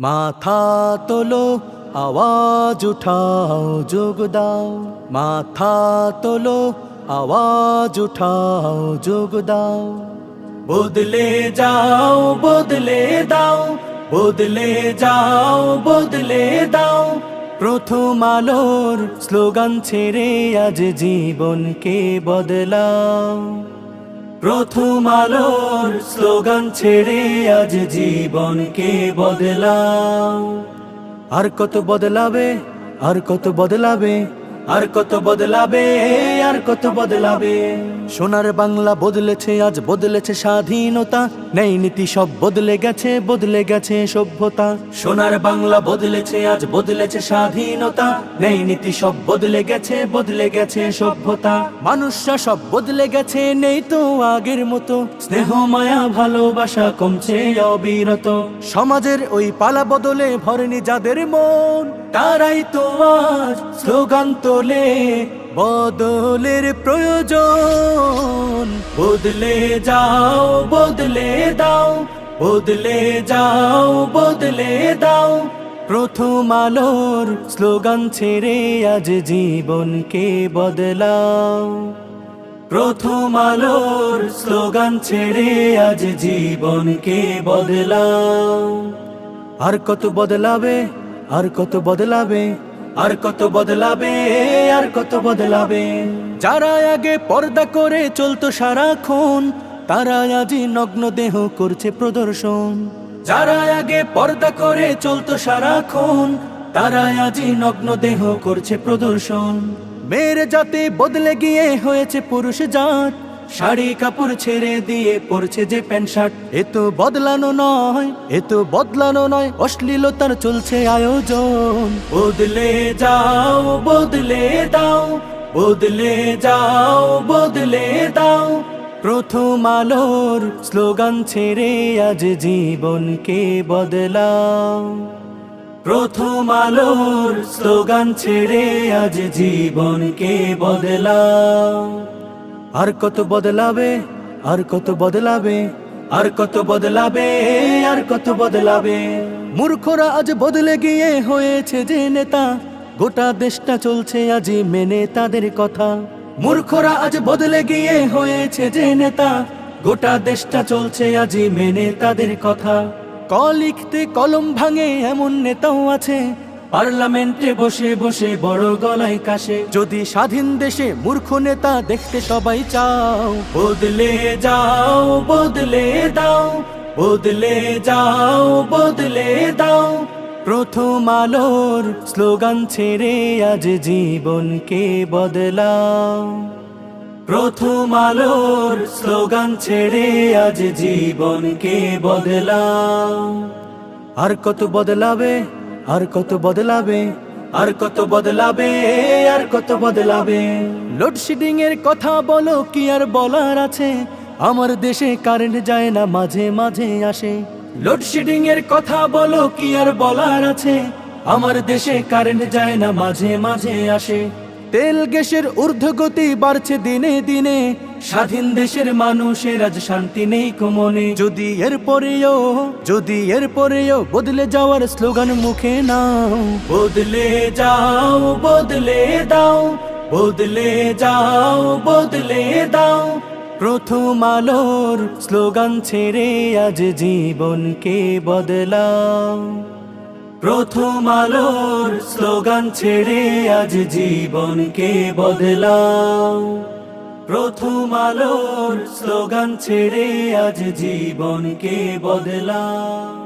মাথা তোলো, আওয়াজ উঠাও, যোগ দাও। মাথা তোলো, আওয়াজ উঠাও, যোগ দাও। বদলে যাও, বদলে দাও। বদলে যাও, বদলে দাও। প্রথম আলোর স্লোগান ছেড়ে আজ জীবনকে বদলাও। প্রথম আলোর স্লোগান ছেড়ে আজ জীবনকে বদলাও। আর কত বদলাবে, আর কত বদলাবে, আর কত বদলাবে? আর কত বদলাবে? সোনার বাংলা বদলেছে আজ বদলেছে স্বাধীনতা। নেই নীতি সব বদলে গেছে বদলে গেছে সভ্যতা। সোনার বাংলা বদলেছে আজ বদলেছে স্বাধীনতা। নেই নীতি সব বদলে গেছে বদলে গেছে সভ্যতা। মানুষরা সব বদলে গেছে নেই তো আগের মতো। স্নেহ মায়া ভালোবাসা কমছে অবিরত। সমাজের ওই পালা বদলে ভরেনি যাদের মন। তারাই তো আজ স্লোগান তোলে বদলের প্রয়োজন। বদলে যাও, বদলে দাও, বদলে যাও, বদলে দাও। প্রথম আলোর স্লোগান ছেড়ে আজ জীবনকে বদলাও। প্রথম আলোর স্লোগান ছেড়ে আজ জীবনকে বদলাও। আর কত বদলাবে, আর কত বদলাবে আর কত বদলাবে, আর কত বদলাবে। যারা আগে পর্দা করে চলতো সারাক্ষণ, তারা আজই নগ্ন দেহ করছে প্রদর্শন। যারা আগে পর্দা করে চলতো সারাক্ষণ, তারা আজই নগ্ন দেহ করছে প্রদর্শন। মেয়ের জাতে বদলে গিয়ে হয়েছে পুরুষ জাত শাড়ি কাপড় ছেড়ে দিয়ে পরছে যে প্যান্ট শার্ট। এ তো বদলানো নয়, এ তো বদলানো নয়, অশ্লীলতার চলছে আয়োজন। বদলে যাও, বদলে দাও, বদলে যাও, বদলে দাও। প্রথম আলোর স্লোগান ছেড়ে আজ জীবনকে বদলাও। প্রথম আলোর স্লোগান ছেড়ে আজ জীবনকে বদলাও। আর কত বদলাবে, আর কত বদলাবে, আর কত বদলাবে, আর কত বদলাবে। মূর্খরা আজ বদলে গিয়ে হয়েছে যে নেতা, গোটা দেশটা চলছে আজ মেনে তাদের কথা। মূর্খরা আজ বদলে গিয়ে হয়েছে যে নেতা, গোটা দেশটা চলছে আজ মেনে তাদের কথা। ক লিখতে কলম ভাঙে এমন নেতাও আছে পার্লামেন্টে বসে বসে বড় গলায় কাশে। যদি স্বাধীন দেশে মূর্খ নেতা দেখতে সবাই চাও বদলে যাও বদলে দাও বদলে যাও বদলে দাও। প্রথম আলোর স্লোগান ছেড়ে আজ জীবনকে বদলাও। প্রথম আলোর স্লোগান ছেড়ে আজ জীবনকে বদলাও। আর কত বদলাবে? আর কত বদলাবে, আর কত বদলাবে, আর কত বদলাবে। লোডশেডিং এর কথা বলো, কি আর বলার আছে? আমার দেশে কারেন্ট যায় না, মাঝে মাঝে আসে। লোডশেডিং এর কথা বলো, কি আর বলার আছে? আমার দেশে কারেন্ট যায় না, মাঝে মাঝে আসে। তেল গ্যাসের ঊর্ধ্বগতি বাড়ছে দিনে দিনে। স্বাধীন দেশের মানুষের আজ শান্তি নেই কমনে। যদি এর পরেও যদি এর পরেও বদলে যাওয়ার স্লোগান মুখে নাও। বদলে যাও, বদলে দাও, বদলে যাও, বদলে দাও। প্রথম আলোর স্লোগান ছেড়ে আজ জীবনকে বদলাও। প্রথম আলোর স্লোগান ছেড়ে আজ জীবনকে বদলাও। প্রথম আলোর স্লোগান ছেড়ে আজ জীবনকে বদলাও।